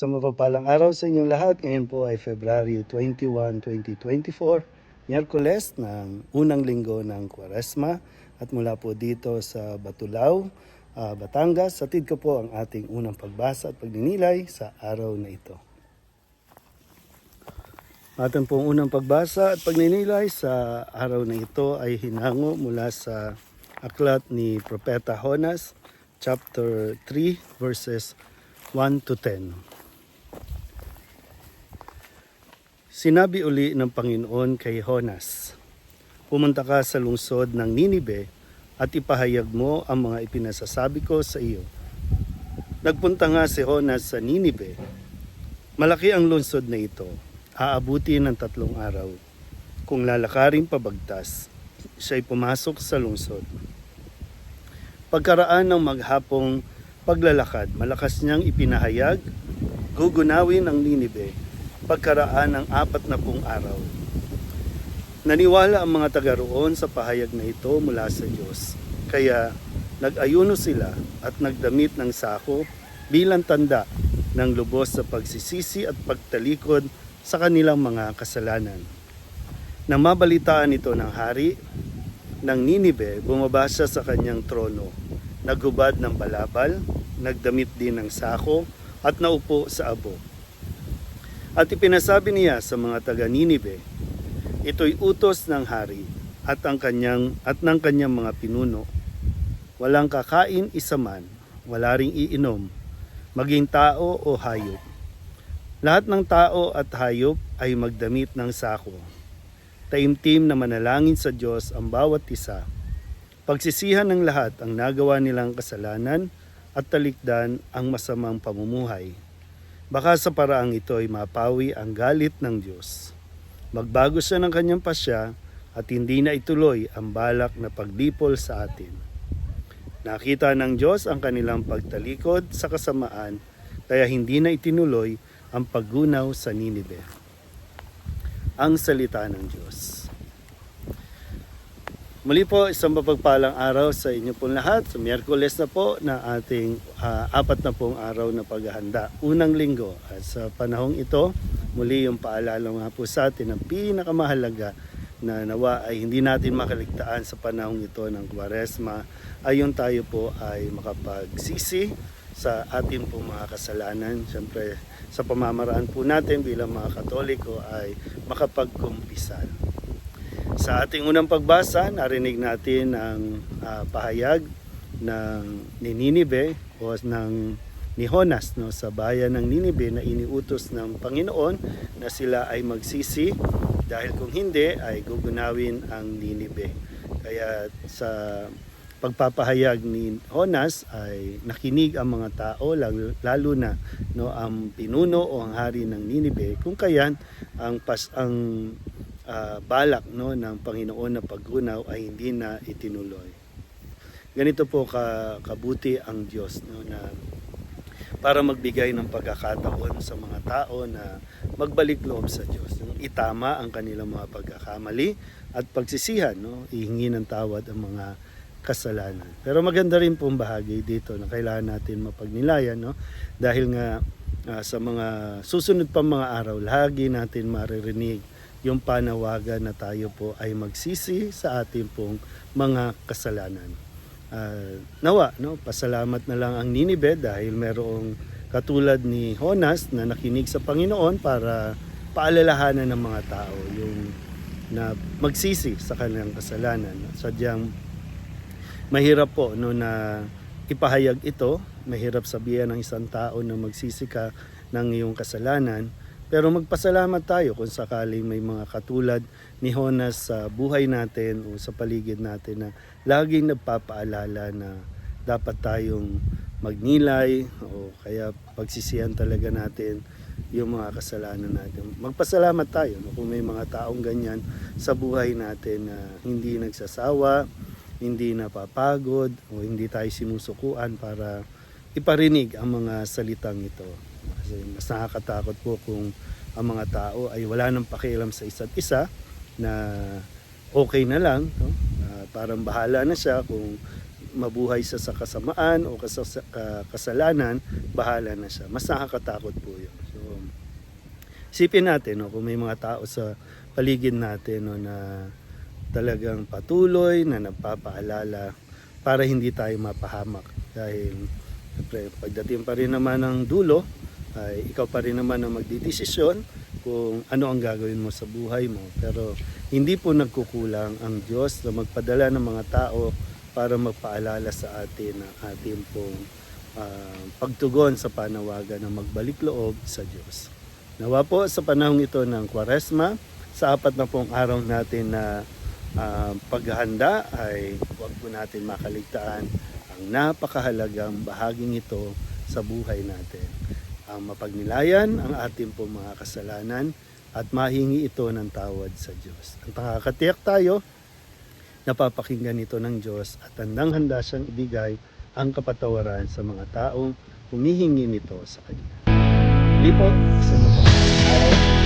Sa mapagpalang araw sa inyong lahat, ngayon po ay February 21, 2024, Miyerkules ng unang linggo ng Kwaresma at mula po dito sa Batulao, ah, Batangas, satid ko po ang ating unang pagbasa at pagninilay sa araw na ito. Ating pong unang pagbasa at pagninilay sa araw na ito ay hinango mula sa aklat ni Propeta Honas, chapter 3, verses 1 to 10. Sinabi uli ng Panginoon kay Honas, Pumunta ka sa lungsod ng Ninibe at ipahayag mo ang mga ipinasasabi ko sa iyo. Nagpunta nga si Honas sa Ninibe. Malaki ang lungsod na ito. Aabuti ng tatlong araw. Kung lalakarin pabagtas, siya'y pumasok sa lungsod. Pagkaraan ng maghapong paglalakad, malakas niyang ipinahayag, gugunawin ang Ninibe pagkaraan ng apat na pung araw. Naniwala ang mga taga roon sa pahayag na ito mula sa Diyos. Kaya nag-ayuno sila at nagdamit ng sako bilang tanda ng lubos sa pagsisisi at pagtalikod sa kanilang mga kasalanan. Nang mabalitaan ito ng hari ng Ninibe, bumaba siya sa kanyang trono. Naghubad ng balabal, nagdamit din ng sako at naupo sa abo. At ipinasabi niya sa mga taga Ninibe, ito'y utos ng hari at ang kanyang at ng kanyang mga pinuno. Walang kakain isa man, wala ring iinom, maging tao o hayop. Lahat ng tao at hayop ay magdamit ng sako. Taimtim na manalangin sa Diyos ang bawat isa. Pagsisihan ng lahat ang nagawa nilang kasalanan at talikdan ang masamang pamumuhay. Baka sa paraang ito ay mapawi ang galit ng Diyos. Magbago siya ng kanyang pasya at hindi na ituloy ang balak na pagdipol sa atin. Nakita ng Diyos ang kanilang pagtalikod sa kasamaan kaya hindi na itinuloy ang paggunaw sa Ninibe. Ang salita ng Diyos. Muli po, isang mapagpalang araw sa inyo pong lahat. Sa Miyerkules na po na ating ah, apat na pong araw na paghahanda. Unang linggo. At sa panahong ito, muli yung paalala nga po sa atin ang pinakamahalaga na nawa ay hindi natin makaligtaan sa panahong ito ng Kwaresma ay yung tayo po ay makapagsisi sa ating po mga kasalanan. Siyempre, sa pamamaraan po natin bilang mga Katoliko ay makapagkumpisal. Sa ating unang pagbasa, narinig natin ang ah, pahayag ng ni Ninibe o ng ni Honas no, sa bayan ng Ninibe na iniutos ng Panginoon na sila ay magsisi dahil kung hindi ay gugunawin ang Ninibe. Kaya sa pagpapahayag ni Honas ay nakinig ang mga tao lalo, lalo na no ang pinuno o ang hari ng Ninibe kung kayan ang pas ang ah, balak no ng Panginoon na paggunaw ay hindi na itinuloy. Ganito po ka, kabuti ang Diyos no na para magbigay ng pagkakataon sa mga tao na magbalik loob sa Diyos. Yung itama ang kanilang mga pagkakamali at pagsisihan, no? ihingi ng tawad ang mga kasalanan. Pero maganda rin pong bahagi dito na kailangan natin mapagnilayan no? dahil nga ah, sa mga susunod pa mga araw, lagi natin maririnig yung panawagan na tayo po ay magsisi sa ating pong mga kasalanan. Ah, nawa, no, pasalamat na lang ang Ninibe dahil merong katulad ni Honas na nakinig sa Panginoon para paalalahanan ng mga tao yung na magsisi sa kanilang kasalanan. Sadyang mahirap po no na ipahayag ito, mahirap sabihan ng isang tao na magsisi ka ng iyong kasalanan, pero magpasalamat tayo kung sakaling may mga katulad ni Honas sa buhay natin o sa paligid natin na laging nagpapaalala na dapat tayong magnilay o kaya pagsisihan talaga natin yung mga kasalanan natin. Magpasalamat tayo no, kung may mga taong ganyan sa buhay natin na hindi nagsasawa, hindi napapagod o hindi tayo sinusukuan para iparinig ang mga salitang ito. Kasi mas nakakatakot po kung ang mga tao ay wala nang pakialam sa isa't isa na okay na lang. No? Ah, parang bahala na siya kung mabuhay siya sa kasamaan o kasas- ka- kasalanan, bahala na siya. Mas nakakatakot po yun. So, isipin natin, no, kung may mga tao sa paligid natin no, na talagang patuloy na nagpapaalala para hindi tayo mapahamak. Dahil, siyempre, pagdating pa rin naman ng dulo, ay ikaw pa rin naman ang magdidesisyon kung ano ang gagawin mo sa buhay mo. Pero hindi po nagkukulang ang Diyos na magpadala ng mga tao para magpaalala sa atin ang ating pong ah, pagtugon sa panawagan na magbalik loob sa Diyos. Nawa po sa panahong ito ng Kwaresma, sa apat na pong araw natin na ah, paghahanda ay huwag po natin makaligtaan ang napakahalagang bahaging ito sa buhay natin. Ang mapagnilayan ang ating pong mga kasalanan at mahingi ito ng tawad sa Diyos. Ang nakakatiyak tayo, napapakinggan ito ng Diyos at handang-handa siyang ibigay ang kapatawaran sa mga taong humihingi nito sa Kanya. Hindi po, sa araw,